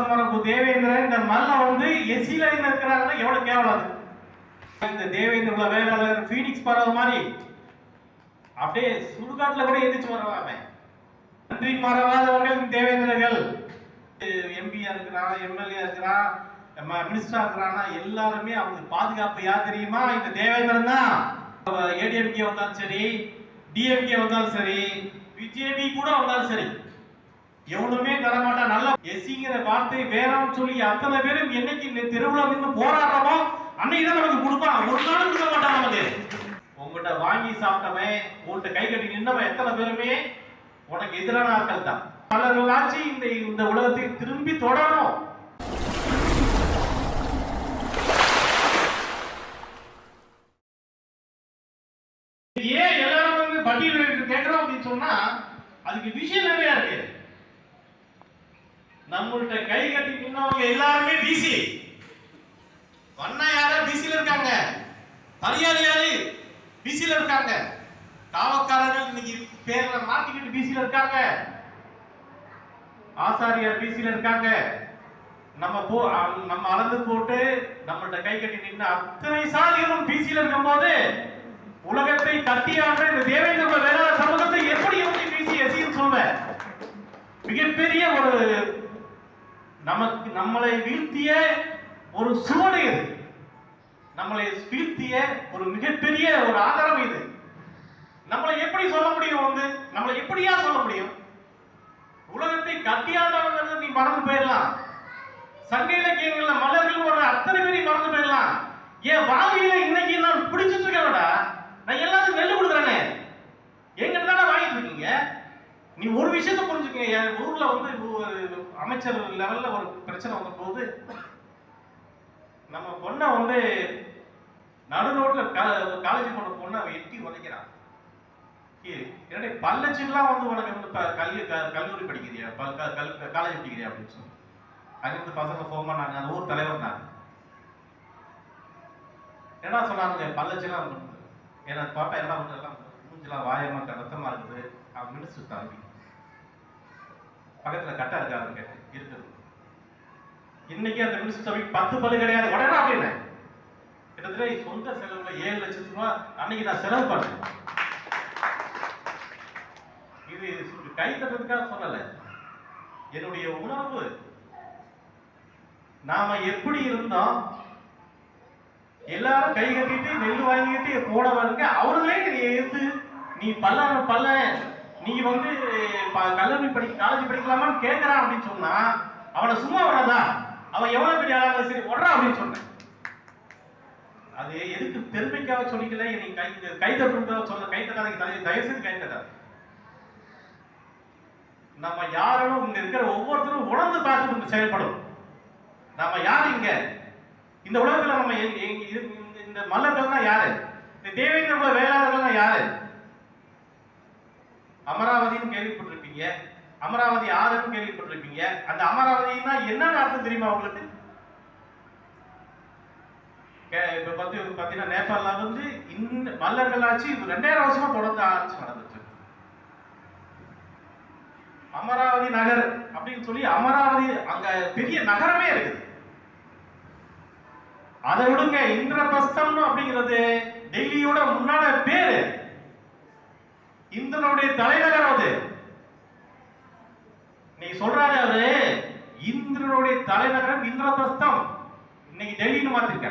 அரசமரப்பு தேவேந்திரன் இந்த மல்ல வந்து எசில இருக்கிறாங்கன்னா எவ்வளவு கேவலம் அது? இந்த தேவேந்திர உள்ள வேளாளர் ஃபீனிக்ஸ் பறவை மாதிரி. அப்படியே சுடுகாட்டுல கூட எந்திரிச்சு வரவாமே நன்றி மறவாதவர்கள் தேவேந்திரர்கள். எம்பியா இருக்கிறான் எம்எல்ஏ இருக்கிறான் மினிஸ்டரா இருக்கிறான்னா எல்லாருமே அவங்க பாதுகாப்பு யார் தெரியுமா? இந்த தேவேந்திரன் தான். ஏடிஎம்கே வந்தாலும் சரி டிஎம்கே வந்தாலும் சரி பிஜேபி கூட வந்தாலும் சரி. எவனுமே தரமாட்டான். நல்ல எசிங்கிற வார்த்தை வேணாம்னு சொல்லி அத்தனை பேரும் என்னைக்கு திருவிழா நின்று போராடுறோமோ அன்னைக்கு தான் நமக்கு கொடுப்பான் ஒரு நாளும் கொடுக்க மாட்டான் நமக்கு. உங்ககிட்ட வாங்கி சாப்பிட்டவன் உங்கள்கிட்ட கை கட்டி நின்றவன் எத்தனை பேருமே உனக்கு எதிரான ஆட்கள் தான். பலர்களாச்சு இந்த இந்த உலகத்தை திரும்பி தொடரணும். ஏன் எல்லாரும் வந்து பட்டியல் கேட்கிறோம் அப்படின்னு சொன்னா அதுக்கு விஷயம் நிறைய இருக்கு. நம்மள்ட்ட கை கட்டி நின்னவங்க எல்லாருமே பிசி வண்ணா யாரா பிசில இருக்காங்க. பரியாரி யாரு பிசில இருக்காங்க. காவக்காரர்கள் இன்னைக்கு பேர்ல மாத்திக்கிட்டு பிசில இருக்காங்க. ஆசாரியார் பிசில இருக்காங்க. நம்ம போ அ- நம்ம அளந்து போட்டு நம்மள்ட்ட கை கட்டி நின்று அத்தனை சாதிகளும் பிசில இருக்கும்போது உலகத்தை கட்டியாண்ட இந்த தேவேந்திர வேளாண் சமூகத்தை எப்படி எப்படி பிசி எசின்னு சொல்வேன். மிகப்பெரிய ஒரு நமக்கு நம்மளை வீழ்த்திய ஒரு சுவடு இது. நம்மளை வீழ்த்திய ஒரு மிகப்பெரிய ஒரு ஆதாரம் இது. நம்மளை எப்படி சொல்ல முடியும் வந்து? நம்மளை எப்படியா சொல்ல முடியும்? உலகத்தை கட்டியாண்டவங்க நீ மறந்து போயிடலாம். சங்க இலக்கியங்கள்ல மலர்கள் ஒரு அத்தனை பேரையும் மறந்து போயிடலாம். என் வாழ்க்கையில இன்னைக்கு நான் பிடிச்சிட்டு இருக்கேன்டா. நான் எல்லாத்துக்கும் நெல் கொடுக்குறேனே. எங்கிட்ட தானே வாங்கிட்டு இருக்கீங்க? நீ ஒரு விஷயத்த புரிஞ்சுக்கங்க. என் ஊர்ல வந்து ஒரு அமைச்சர் லெவல்ல ஒரு பிரச்சனை வந்த போது நம்ம பொண்ணை வந்து நடு ரோட்ல காலேஜ் போன பொண்ணை அவன் எட்டி உதைக்கிறான். ஏய், என்னடா பல்லச்சுலாம் வந்து உனக்கு வந்து கல்வி க- கல்லூரி படிக்கிறியா? ப- கல் காலேஜ் படிக்கிறியா அப்படின்னு சொல்லி. அங்கிருந்து பசங்க ஃபோன் பண்ணாங்க. அந்த ஊர் தலைவர் நான் என்ன சொன்னாங்க பல்லச்சுலாம் ஏன்னா பாப்பா என்ன பண்ணுறதுலாம் மூஞ்செல்லாம் வாயமாக ரத்தமாக இருக்குது. அப்படின்னு சுத்தாங்க பக்கத்துல கட்டா இருக்காரு கேட்டு. இருக்குது. இன்னைக்கு அந்த மினிஸ்டர் தம்பிக்கு பத்து பல்லு கிடையாது. உடனே அப்படின்னு கிட்டத்தட்ட சொந்த செலவுல ஏழு லட்சம் ரூபாய் அன்னைக்கு நான் செலவு பண்ணேன். இது கை தட்டுறதுக்காக சொல்லல. என்னுடைய உணர்வு நாம எப்படி இருந்தோம் எல்லாரும் கை கட்டிட்டு நெல் வாங்கிட்டு போனவருங்க அவர்களே நீ எதிர்த்து நீ பல்ல பல்ல நீ வந்து கல்லூரி படி காலேஜ் படிக்கலாமான்னு கேட்கறான் அப்படின்னு சொன்னா அவனை சும்மா விடாதா? அவன் எவ்வளவு பெரிய ஆளாக சரி விடுறான் அப்படின்னு சொன்னேன். அது எதுக்கு பெருமைக்காக சொல்லிக்கல நீ கை கை தட்டுறதுக்காக சொல்ல கை தட்டாதீங்க தயவு தயவு கை தட்டாது நம்ம யாரும் இங்க இருக்கிற ஒவ்வொருத்தரும் உணர்ந்து பார்த்து நம்ம செயல்படும் நம்ம யாரு இங்க? இந்த உலகத்துல நம்ம இந்த- இந்த மல்லர்கள்னா யாரு? இந்த தேவேந்திர வேளாளர்கள்னா யாரு? அமராவதின்னு கேள்விப்பட்டிருப்பீங்க. அமராவதி ஆறுன்னு கேள்விப்பட்டிருப்பீங்க. அந்த அமராவதினா என்னன்னு அர்த்தம் தெரியுமா உங்களுக்கு? இப்போ பத்தி பாத்தீங்கன்னா நேபாளில் வந்து இந்த மல்லர்கள் ஆட்சி இப்ப ரெண்டாயிரம் வருஷமா தொடர்ந்து ஆட்சி நடந்துச்சு அமராவதி நகர் அப்படின்னு சொல்லி அமராவதி அங்க பெரிய நகரமே இருக்குது. அதை விடுங்க இந்திரபிரஸ்தம் அப்படிங்கிறது டெல்லியோட முன்னால பேரு. இந்திரனுடைய தலைநகர் அது. நீ சொல்றாரு அவரு இந்திரனுடைய தலைநகரம் இந்திரபிரஸ்தம் இன்னைக்கு டெல்லின்னு மாத்திருக்க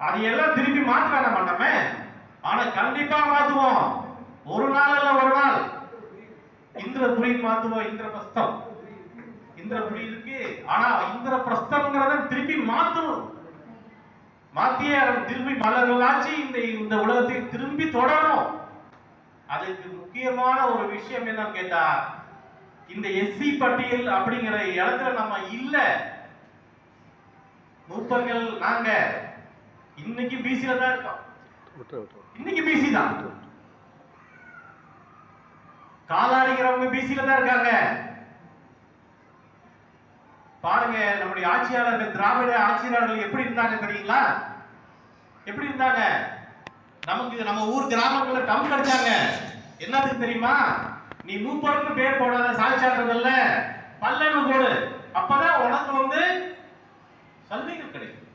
அது எல்லாம் திருப்பி மாற்ற வேணாமா நம்ம? ஆனா கண்டிப்பா மாத்துவோம். ஒரு நாள் அல்ல ஒரு நாள். இந்திரபுரி மாத்துவோம் இந்திரபிரஸ்தம் இந்திரபுரி இருக்கு ஆனா இந்திரபிரஸ்தம் மாத்தியே திரும்பி மலர்களாச்சு இந்த இந்த உலகத்தை திரும்பி தொடரணும். அதுக்கு முக்கியமான ஒரு விஷயம் என்னன்னு கேட்டா இந்த எஸ்சி பட்டியல் அப்படிங்கிற இடத்துல நம்ம இல்ல. மூப்பர்கள் நாங்க. இன்னைக்கு பிசில தான் இருக்கோம். இன்னைக்கு பிசி தான். காலாடிக்கிறவங்க பிசில தான் இருக்காங்க. பாருங்க நம்முடைய ஆட்சியாளர்கள் திராவிட ஆட்சியாளர்கள் எப்படி இருந்தாங்க தெரியுங்களா? எப்படி இருந்தாங்க? நமக்கு நம்ம ஊர் கிராமங்கள்ல டம் கிடைச்சாங்க. என்னதுக்கு தெரியுமா? நீ மூப்பருக்கு பேர் போடாத சாட்சியாளர்கள் பல்லனு போடு. அப்பதான் உனக்கு வந்து சலுகைகள் கிடைக்கும்.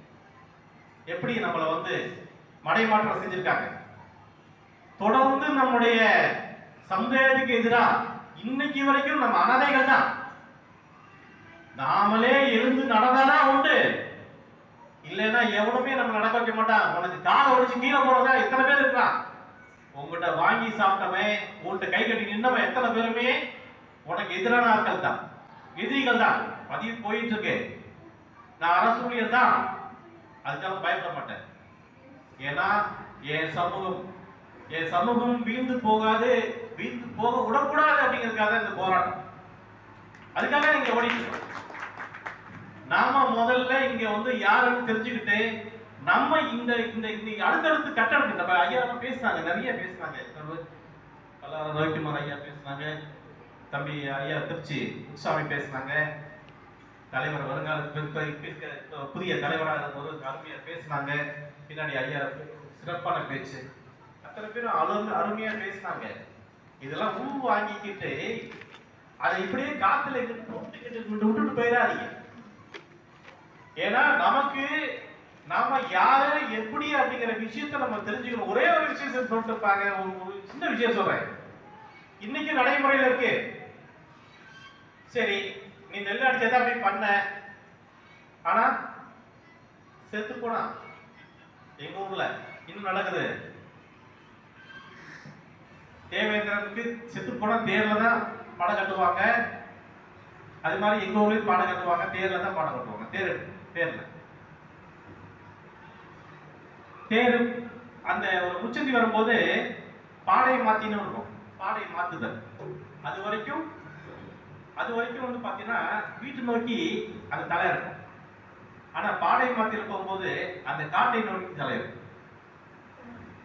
எப்படி நம்மளை வந்து மடைமாற்றம் செஞ்சிருக்காங்க? தொடர்ந்து நம்முடைய சமுதாயத்துக்கு எதிராக இன்னைக்கு வரைக்கும் நம்ம அனாதைகள் தான் நாமளே எழுந்து நடந்தானா உண்டு. இல்லைன்னா எவனுமே நம்ம நடக்க வைக்க மாட்டான். உனக்கு காலை ஒடிச்சு கீழே போறதா எத்தனை பேர் இருக்கான். உங்ககிட்ட வாங்கி சாப்பிட்டவன் உங்கள்கிட்ட கை கட்டி நின்னவன் எத்தனை பேருமே உனக்கு எதிரான ஆட்கள் தான். எதிரிகள் தான். பதிவு போயிட்டு இருக்கு. நான் அரசு ஊழியர் தான். அதுக்காக பயப்பட மாட்டேன். ஏன்னா என் சமூகம் என் சமூகம் வீழ்ந்து போகாது. வீழ்ந்து போக விடக்கூடாது அப்படிங்கிறதுக்காக இந்த போராட்டம். அதுக்காக நீங்க ஓடிட்டு நாம முதல்ல இங்க வந்து யாருன்னு தெரிஞ்சுக்கிட்டு நம்ம இந்த இந்த இந்த அடுத்தடுத்து கட்டணம் நம்ம ஐயா எல்லாம் பேசுனாங்க நிறைய பேசுனாங்க. நம்ம பல ரவிக்குமார் ஐயா பேசுனாங்க தம்பி ஐயா திருச்சி உற்சாமி பேசுனாங்க தலைவர் வருங்கால புதிய தலைவராக ஒரு அருமையா பேசுனாங்க. பின்னாடி ஐயா சிறப்பான பேச்சு. அத்தனை பேரும் அருமை அருமையா பேசுனாங்க. இதெல்லாம் ஊ வாங்கிக்கிட்டு அதை இப்படியே காத்துல விட்டுட்டு போயிடாதீங்க. ஏன்னா நமக்கு நாம யாரு எப்படி அப்படிங்கிற விஷயத்த நம்ம தெரிஞ்சுக்கணும். ஒரே ஒரு விஷயம் சொல்லிட்டு இருப்பாங்க. ஒரு சின்ன விஷயம் சொல்றேன். இன்னைக்கு நடைமுறையில இருக்கு. சரி நீ நெல் அடிச்சதை அப்படி பண்ண. ஆனா செத்து போனா? எங்க ஊர்ல இன்னும் நடக்குது. தேவேந்திரனுக்கு செத்து போனா தேர்ல தான் படம் கட்டுவாங்க. அது மாதிரி எங்க ஊர்லயும் பாடம் கட்டுவாங்க. தேர்ல தான் பாடம் கட்டுவாங்க. தேர் தேர்ல. தேர் அந்த ஒரு உச்சந்தி வரும்போது பாடையை மாத்தின்னு இருக்கும். பாடையை மாத்துதல். அது வரைக்கும் அது வரைக்கும் வந்து பாத்தீங்கன்னா வீட்டு நோக்கி அந்த தலை இருக்கும். ஆனா பாடையை மாத்திர போகும்போது அந்த காட்டை நோக்கி தலை இருக்கும்.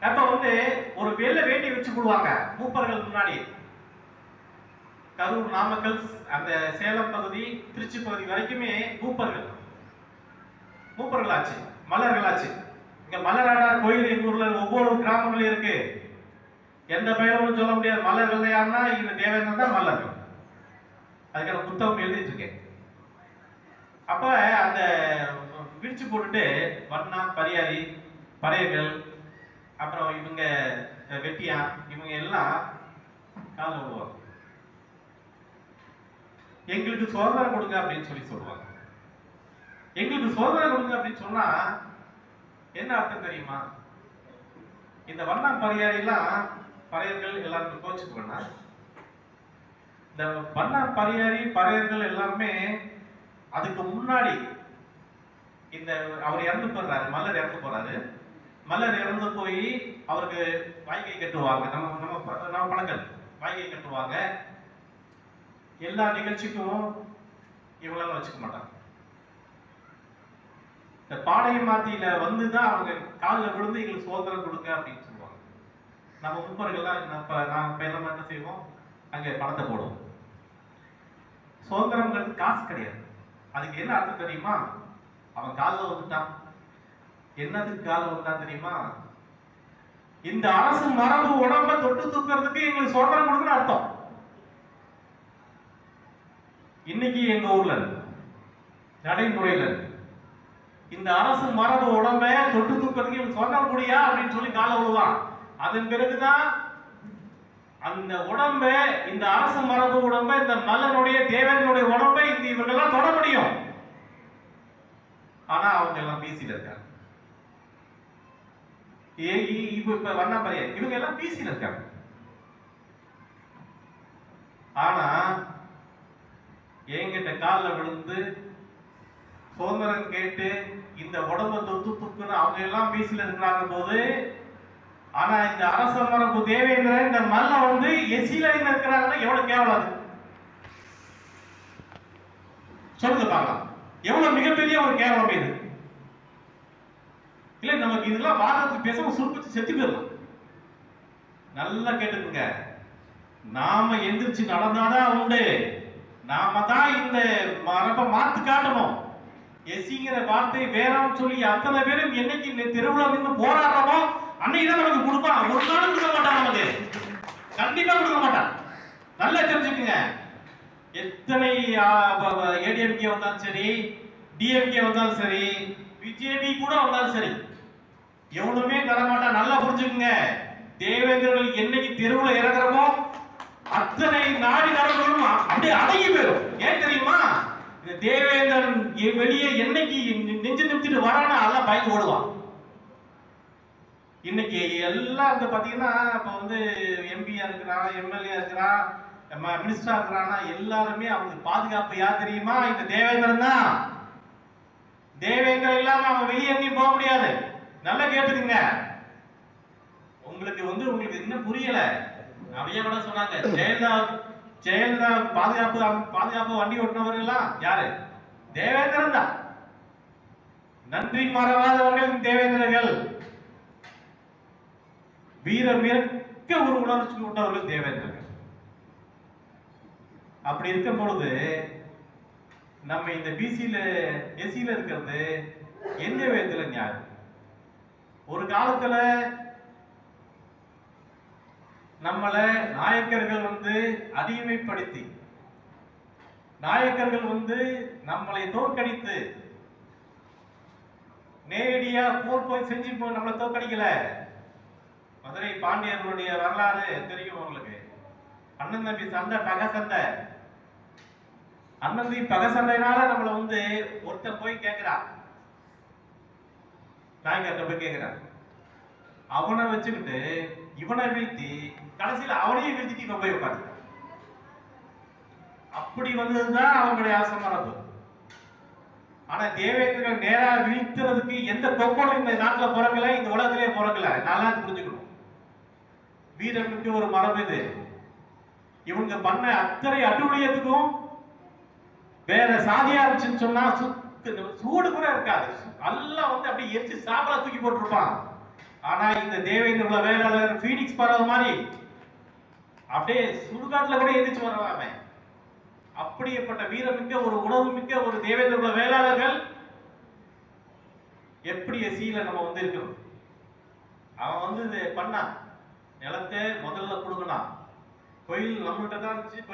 அப்ப வந்து ஒரு வெள்ளை வேண்டி வச்சு போடுவாங்க. மூப்பர்கள் முன்னாடி. கரூர் நாமக்கல் அந்த சேலம் பகுதி திருச்சி பகுதி வரைக்குமே மூப்பர்கள். மூப்பர்கள் ஆச்சு மலர்கள் ஆச்சு இங்க மலராடார் கோயில் எங்க ஊர்ல ஒவ்வொரு கிராமங்களையும் இருக்கு. எந்த பெயரும் சொல்ல முடியாது. மலர்கள் யாருன்னா இந்த தேவேந்திரன் தான் மலர்கள் அதுக்கான புத்தகம் எழுதிட்டு இருக்கேன் அப்ப அந்த விரிச்சு போட்டுட்டு வர்ணா பரியாரி பறையர்கள் அப்புறம் இவங்க வெட்டியான் இவங்க எல்லாம் காலில் விடுவாங்க எங்களுக்கு சுதந்திரம் கொடுங்க அப்படின்னு சொல்லி சொல்லுவாங்க. எங்களுக்கு சுதந்திரம் கொடுங்க அப்படின்னு சொன்னா என்ன அர்த்தம் தெரியுமா? இந்த வண்ணம் பரியாரிலாம் பறையர்கள் எல்லாருக்கும் கோச்சுக்கு வேணா இந்த வண்ண பரியாரி பறையர்கள் எல்லாருமே அதுக்கு முன்னாடி இந்த அவர் இறந்து போறாரு மல்லர் இறந்து போறாரு. மல்லர் இறந்து போய் அவருக்கு வாய்கை கட்டுவாங்க. நம்ம நம்ம நம்ம பழங்கள் வாய்கை கட்டுவாங்க. எல்லா நிகழ்ச்சிக்கும் இவங்களால வச்சுக்க மாட்டாங்க. இந்த பாடகை மாத்தியில வந்துதான் அவங்க காலில் விழுந்து எங்களுக்கு சுதந்திரம் கொடுங்க அப்படின்னு சொல்லுவாங்க. நம்ம முப்பர்கள்லாம் நம்ம நான் இப்ப நம்ம என்ன செய்வோம்? அங்கே பணத்தை போடுவோம். சுதந்திரம்ங்கிறது காசு கிடையாது. அதுக்கு என்ன அர்த்தம் தெரியுமா? அவன் காலில் வந்துட்டான். என்னதுக்கு காலில் வந்தான் தெரியுமா? இந்த அரசு மரபு உடம்ப தொட்டு தூக்குறதுக்கு எங்களுக்கு சுதந்திரம் கொடுக்குன்னு அர்த்தம். இன்னைக்கு எங்க ஊர்ல இருக்கு நடைமுறையில இந்த அரசு மரபு உடம்ப தொட்டு தூக்குறதுக்கு இவன் முடியா அப்படின்னு சொல்லி கால விழுவான் அதன் பிறகுதான் அந்த உடம்ப இந்த அரசு மரபு உடம்ப இந்த மல்லனுடைய தேவேந்திரனுடைய உடம்பை இந்த இவங்கெல்லாம் தொட முடியும். ஆனா அவங்க எல்லாம் பிசில இருக்காங்க. ஏ இப்ப இப்ப வண்ணா பாரு இவங்க எல்லாம் பிசில இருக்காங்க. ஆனா என்கிட்ட காலில் விழுந்து சுதந்திரம் கேட்டு இந்த உடம்ப தொத்து துக்குன்னு அவங்க எல்லாம் பிசில இருக்கிறாங்க போது ஆனா இந்த அரச மரபு தேவேந்திரன் இந்த மல்ல வந்து எசில இருக்கிறாங்கன்னா எவ்வளவு கேவலம் அது? சொல்லுங்க பார்க்கலாம். எவ்வளவு மிகப்பெரிய ஒரு கேவலம் இது? இல்ல நமக்கு இதெல்லாம் வாதத்துக்கு பேசாம சுருப்பிச்சு செத்து போயிடலாம். நல்லா கேட்டுக்கோங்க. நாம எந்திரிச்சு நடந்தாதான் உண்டு. நாம தான் இந்த மரபை மாத்து காட்டணும். எசிங்கிற வார்த்தை வேறாம் சொல்லி அத்தனை பேரும் என்னைக்கு இந்த திருவிழா நின்று போராடுறோமோ அன்னைக்கு தான் நமக்கு கொடுப்பான் ஒரு நாளும் கொடுக்க மாட்டான் நமக்கு. கண்டிப்பா கொடுக்க மாட்டான் நல்லா தெரிஞ்சுக்குங்க. எத்தனை ஏடிஎம்கே வந்தாலும் சரி டிஎம்கே வந்தாலும் சரி பிஜேபி கூட வந்தாலும் சரி எவனுமே தரமாட்டான். நல்லா புரிஞ்சுக்குங்க. தேவேந்திரர்கள் என்னைக்கு தெருவில் இறங்குறமோ அத்தனை நாடி நரம்புகளும் அப்படியே அடங்கி போயிடும் ஏன் தெரியுமா? இந்த தேவேந்திரன் வெளியே என்னைக்கு நெஞ்சு நிமிச்சிட்டு வரானா எல்லாம் பயந்து ஓடுவான். இன்னைக்கு எல்லாம் இந்த பார்த்தீங்கன்னா இப்போ வந்து எம்பியா இருக்கிறான் எம்எல்ஏ இருக்கிறான் மினிஸ்டரா இருக்கிறான்னா எல்லாருமே அவங்க பாதுகாப்பு யார் தெரியுமா? இந்த தேவேந்திரன் தான். தேவேந்திரன் இல்லாம அவன் வெளியே எங்கேயும் போக முடியாது. நல்லா கேட்டுக்குங்க. உங்களுக்கு வந்து உங்களுக்கு இன்னும் புரியலை. நிறைய கூட சொன்னாங்க. ஜெயலலிதா ஜெயலலிதா பாதுகாப்பு பாதுகாப்பு வண்டி ஓட்டினவர் எல்லாம் யாரு? தேவேந்திரன் தான். நன்றி மறவாதவர்கள் தேவேந்திரர்கள். வீர மிக்க ஒரு உணர்ச்சி கொண்டவர்கள் தேவேந்திரர்கள். அப்படி இருக்கும் பொழுது நம்ம இந்த பிசியில எஸ்சியில இருக்கிறது எந்த விதத்துல நியாயம்? ஒரு காலத்துல நம்மளை நாயக்கர்கள் வந்து அடிமைப்படுத்தி நாயக்கர்கள் வந்து நம்மளை தோற்கடித்து நேரடியா போர் போய் செஞ்சு போய் நம்மளை தோற்கடிக்கல. மதுரை பாண்டியர்களுடைய வரலாறு தெரியும் உங்களுக்கு. அண்ணன் தம்பி சண்டை பக சண்டை. அண்ணன் தம்பி பக சண்டைனால நம்மள வந்து ஒருத்தன் போய் கேட்கிறான் நாயக்கர்கிட்ட போய் கேட்கிறான் அவனை வச்சுக்கிட்டு இவனை வீழ்த்தி கடைசியில அவனையும் வீழ்த்திட்டு இவன் போய் உட்காந்து அப்படி வந்ததுதான் அவங்களுடைய ஆசை மரபு ஆனா தேவேந்திரன் நேரா வீழ்த்துறதுக்கு எந்த கொப்பனும் இந்த நாட்டுல பிறக்கல இந்த உலகத்திலே பிறக்கல. நல்லா புரிஞ்சுக்கணும். வீரனுக்கு ஒரு மரபு இது. இவங்க பண்ண அத்தனை அட்டுழியத்துக்கும் வேற சாதியா இருந்துச்சுன்னு சொன்னா சுத்து சூடு கூட இருக்காது. எல்லாம் வந்து அப்படியே எரிச்சு சாப்பிட தூக்கி போட்டிருப்பான். ஆனா இந்த தேவேந்திர வேளாளர் ஃபீனிக்ஸ் பறவை மாதிரி அப்படியே சுடுகாட்டுல கூட எந்திரிச்சு வரலாமே அவன் அப்படிப்பட்ட வீரமிக்க ஒரு உணவு மிக்க ஒரு தேவேந்திர வேளாளர்கள் எப்படி எசியில நம்ம வந்து இருக்கிறோம் அவன் வந்து இது பண்ணான். நிலத்தை முதல்ல கொடுக்கணும். கோயில் நம்மகிட்ட தான் இருந்துச்சு.